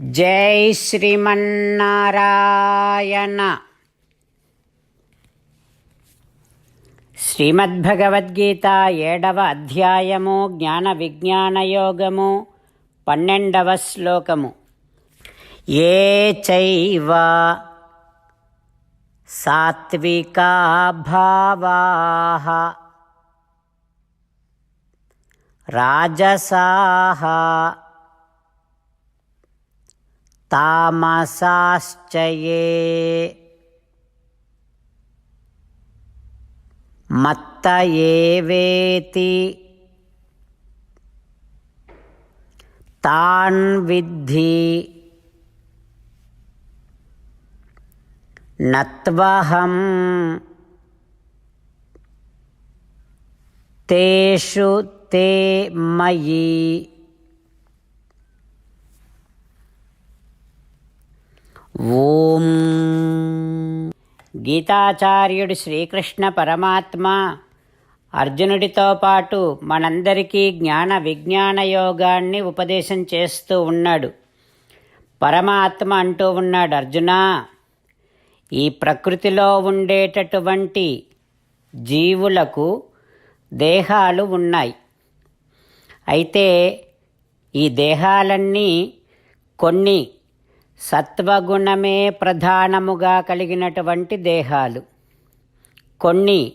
జై శ్రీమన్నారాయణ. శ్రీమద్భగవద్గీత ఏడవ అధ్యాయము జ్ఞాన విజ్ఞాన యోగము పన్నెండవ శ్లోకము. ఏ చైవ సాత్వికా భావాః? రాజసాः? तामसाश्च ये। मत्त एवेति तान् विद्धि। न त्वहं तेषु ते मयि ఓం గీతాచార్యుడు శ్రీకృష్ణ పరమాత్మ అర్జునుడితో పాటు మనందరికీ జ్ఞాన విజ్ఞాన యోగాన్ని ఉపదేశం చేస్తూ ఉన్నాడు. పరమాత్మ అంటూ ఉన్నాడు అర్జున ఈ ప్రకృతిలో ఉండేటటువంటి జీవులకు దేహాలు ఉన్నాయి. అయితే ఈ దేహాలన్నీ కొన్ని సత్వగుణమే ప్రధానముగా కలిగినటువంటి దేహాలు. కొన్ని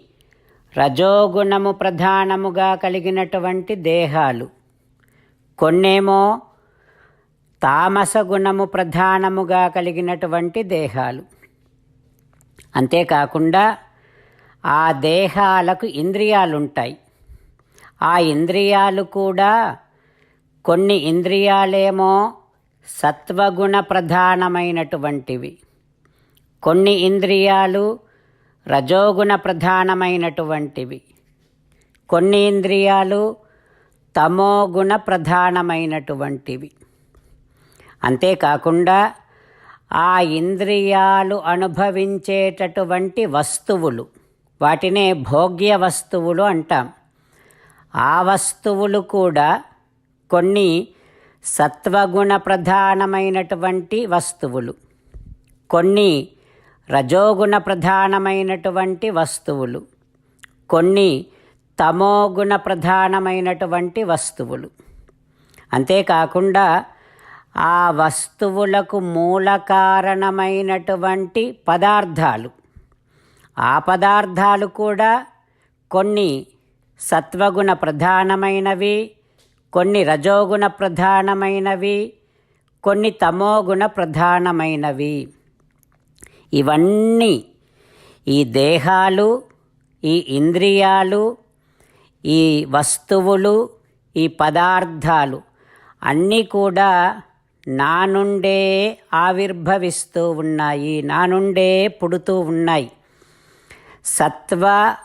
రజోగుణము ప్రధానముగా కలిగినటువంటి దేహాలు. కొన్నేమో తామస గుణము ప్రధానముగా కలిగినటువంటి దేహాలు. అంతేకాకుండా ఆ దేహాలకు ఇంద్రియాలుంటాయి. ఆ ఇంద్రియాలు కూడా కొన్ని ఇంద్రియాలేమో సత్వగుణ ప్రధానమైనటువంటివి కొన్ని ఇంద్రియాలు రజోగుణ ప్రధానమైనటువంటివి కొన్ని ఇంద్రియాలు తమోగుణ ప్రధానమైనటువంటివి అంతేకాకుండా ఆ ఇంద్రియాలు అనుభవించేటటువంటి వస్తువులు వాటినే భోగ్య వస్తువులు అంటాం. ఆ వస్తువులు కూడా కొన్ని సత్వగుణ ప్రధానమైనటువంటి వస్తువులు. కొన్ని రజోగుణ ప్రధానమైనటువంటి వస్తువులు. కొన్ని తమోగుణ ప్రధానమైనటువంటి వస్తువులు. అంతేకాకుండా ఆ వస్తువులకు మూల కారణమైనటువంటి పదార్థాలు. ఆ పదార్థాలు కూడా కొన్ని సత్వగుణ ప్రధానమైనవి కొన్ని రజోగుణ ప్రధానమైనవి కొన్ని తమోగుణ ప్రధానమైనవి. ఇవన్నీ ఈ దేహాలు ఈ ఇంద్రియాలు ఈ వస్తువులు ఈ పదార్థాలు అన్నీ కూడా నా నుండే ఆవిర్భవిస్తూ ఉన్నాయి నా నుండే పుడుతూ ఉన్నాయి. సత్వ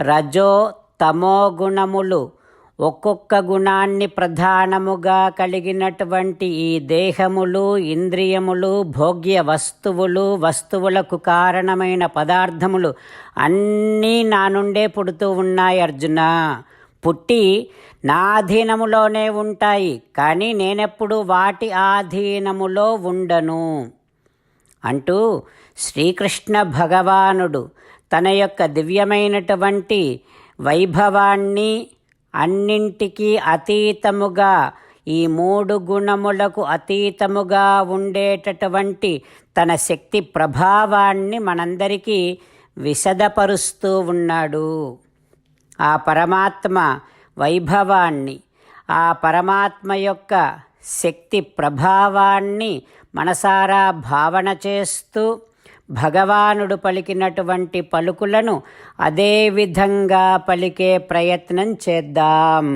రజో తమో గుణములు ఒక్కొక్క గుణాన్ని ప్రధానముగా కలిగినటువంటి ఈ దేహములు ఇంద్రియములు భోగ్య వస్తువులు వస్తువులకు కారణమైన పదార్థములు అన్నీ నా నుండే పుడుతూ ఉన్నాయి అర్జున. పుట్టి నా అధీనములోనే ఉంటాయి కానీ నేనెప్పుడు వాటి ఆధీనములో ఉండను. అంటూ శ్రీకృష్ణ భగవానుడు తన యొక్క దివ్యమైనటువంటి వైభవాన్ని అన్నింటికీ అతీతముగా ఈ మూడు గుణములకు అతీతముగా ఉండేటటువంటి తన శక్తి ప్రభావాన్ని మనందరికీ విశదపరుస్తూ ఉన్నాడు. ఆ పరమాత్మ వైభవాన్ని ఆ పరమాత్మ యొక్క శక్తి ప్రభావాన్ని మనసారా భావన చేస్తూ భగవానుడు పలికినటువంటి పలుకులను అదే విధంగా పలికే ప్రయత్నం చేద్దాం.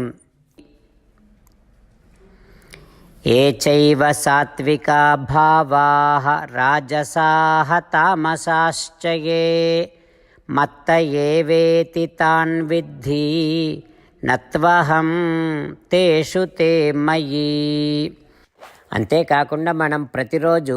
ఏ చైవ సాత్వికా భావా రాజసాహ తామసాశ్చయే మత్త ఏవేతి తాన్ విద్ధి నత్వహం తేషు తే మయి. అంతేకాకుండా మనం ప్రతిరోజు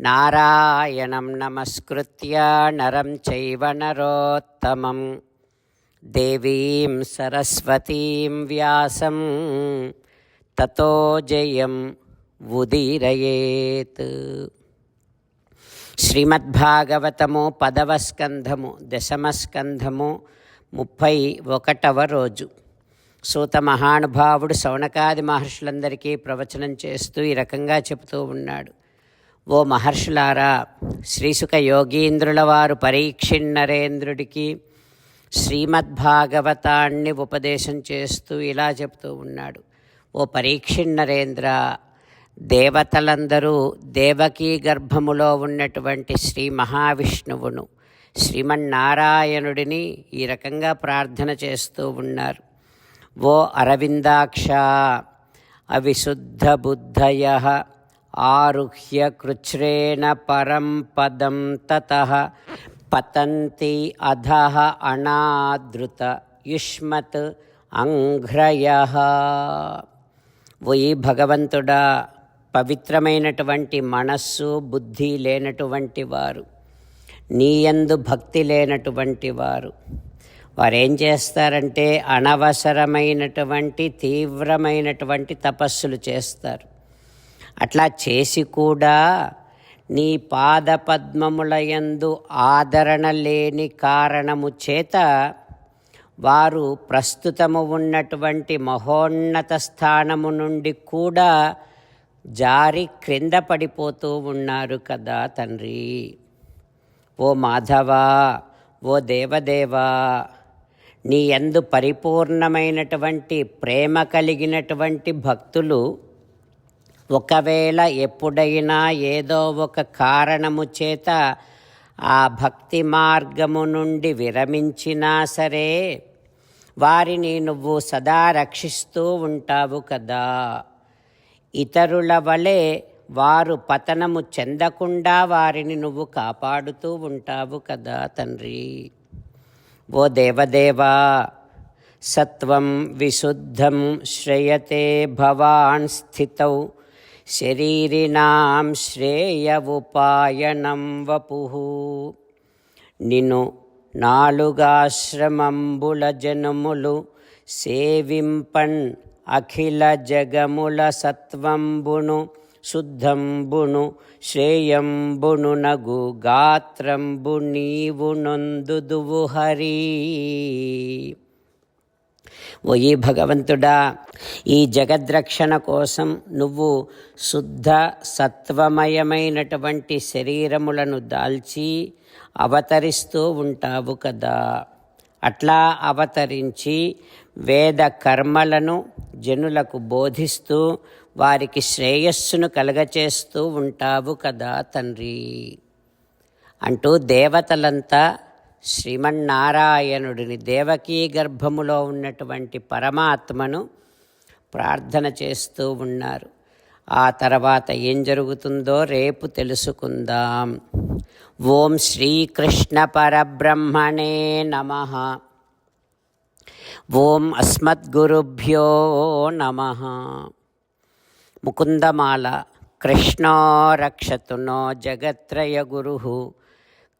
నారాయణం నమస్కృత్య నరం చైవ నరోత్తమం. దేవీం సరస్వతీం వ్యాసం. తతో జయం ఉదీరయేత్. శ్రీమద్భాగవతము పదవ స్కంధము దశమ స్కంధము ముప్పై ఒకటవ రోజు. సూత మహానుభావుడు సౌనకాది మహర్షులందరికీ ప్రవచనం చేస్తూ ఈ రకంగా చెబుతూ ఉన్నాడు. ఓ మహర్షులారా శ్రీసుఖ యోగీంద్రుల వారు పరీక్షిన్నరేంద్రుడికి శ్రీమద్భాగవతాన్ని ఉపదేశం చేస్తూ ఇలా చెప్తూ ఉన్నాడు. ఓ పరీక్షిణరేంద్ర దేవతలందరూ దేవకీ గర్భములో ఉన్నటువంటి శ్రీ మహావిష్ణువును శ్రీమన్నారాయణుడిని ఈ రకంగా ప్రార్థన చేస్తూ ఉన్నారు. ఓ అరవిందాక్ష అవిశుద్ధ బుద్ధయ ఆరుహ్య కృచ్రేణ పరం పదం తత పతంతి అధ అనాదృత యుష్మత్ అంఘ్రయ. ఓ ఈ భగవంతుడా పవిత్రమైనటువంటి మనస్సు బుద్ధి లేనటువంటి వారు నీయందు భక్తి లేనటువంటి వారు. వారేం చేస్తారంటే అనవసరమైనటువంటి తీవ్రమైనటువంటి తపస్సులు చేస్తారు. అట్లా చేసి కూడా నీ పాద పద్మములయందు ఆదరణ లేని కారణము చేత వారు ప్రస్తుతము ఉన్నటువంటి మహోన్నత స్థానము నుండి కూడా జారి క్రింద పడిపోతూ ఉన్నారు కదా తండ్రి. ఓ మాధవా ఓ దేవదేవా నీ ఎందు పరిపూర్ణమైనటువంటి ప్రేమ కలిగినటువంటి భక్తులు ఒకవేళ ఎప్పుడైనా ఏదో ఒక కారణము చేత ఆ భక్తి మార్గము నుండి విరమించినా సరే వారిని నువ్వు సదా రక్షిస్తూ ఉంటావు కదా. ఇతరుల వలె వారు పతనము చెందకుండా వారిని నువ్వు కాపాడుతూ ఉంటావు కదా తండ్రి. ఓ దేవదేవా సత్వం విశుద్ధం శ్రేయతే భవాన్ స్థితౌ. శరీరిణాం శ్రేయ ఉపాయనం వపు. నిను నాలుగాశ్రమంబుల జనములు సేవింపన్ అఖిల జగముల సత్వంబును శుద్ధంబును శ్రేయంబును నగు గాత్రంబు నీవు నొందుదువు హరీ. ఓయి భగవంతుడా ఈ జగద్రక్షణ కోసం నువ్వు శుద్ధ సత్వమయమైనటువంటి శరీరములను దాల్చి అవతరిస్తూ ఉంటావు కదా. అట్లా అవతరించి వేద కర్మలను జనులకు బోధిస్తూ వారికి శ్రేయస్సును కలగచేస్తూ ఉంటావు కదా తండ్రి. అంటూ దేవతలంతా శ్రీమన్నారాయణుడిని దేవకీ గర్భములో ఉన్నటువంటి పరమాత్మను ప్రార్థన చేస్తూ ఉన్నారు. ఆ తర్వాత ఏం జరుగుతుందో రేపు తెలుసుకుందాం. ఓం శ్రీకృష్ణ పరబ్రహ్మణే నమ. ఓం అస్మద్గురుభ్యో నమ. ముకుందమాల కృష్ణో రక్షతు నో జగత్రయ గురు.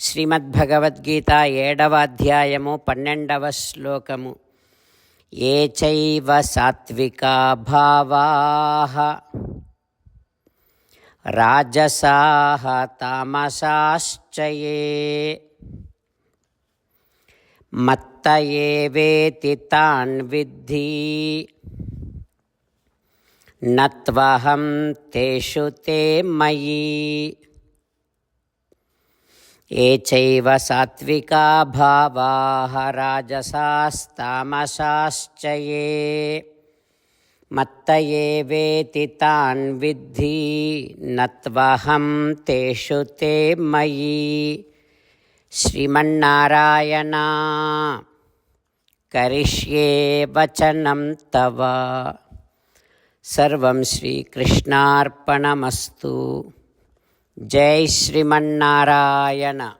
శ్రీమద్భగవద్గీత ఏడవ అధ్యాయము పన్నెండవ శ్లోకము. ఏ చైవ సాత్వికా భావా? రాజసాహ తామసాశ్చయే. ఏ మత్త ఏవేతి తాన్ విద్ధి. నత్వహం తేషు తే మయీ. ఏ చైవ సాత్వికా భావాः రాజసాస్తామసాశ్చ ఏ మత్త ఏవేతి తాన్ విద్ధి నత్వహం తేషు తే మయి శ్రీమన్నారాయణ కరిష్యే వచనం తవ సర్వం శ్రీకృష్ణార్పణమస్తు జై శ్రీమన్నారాయణ.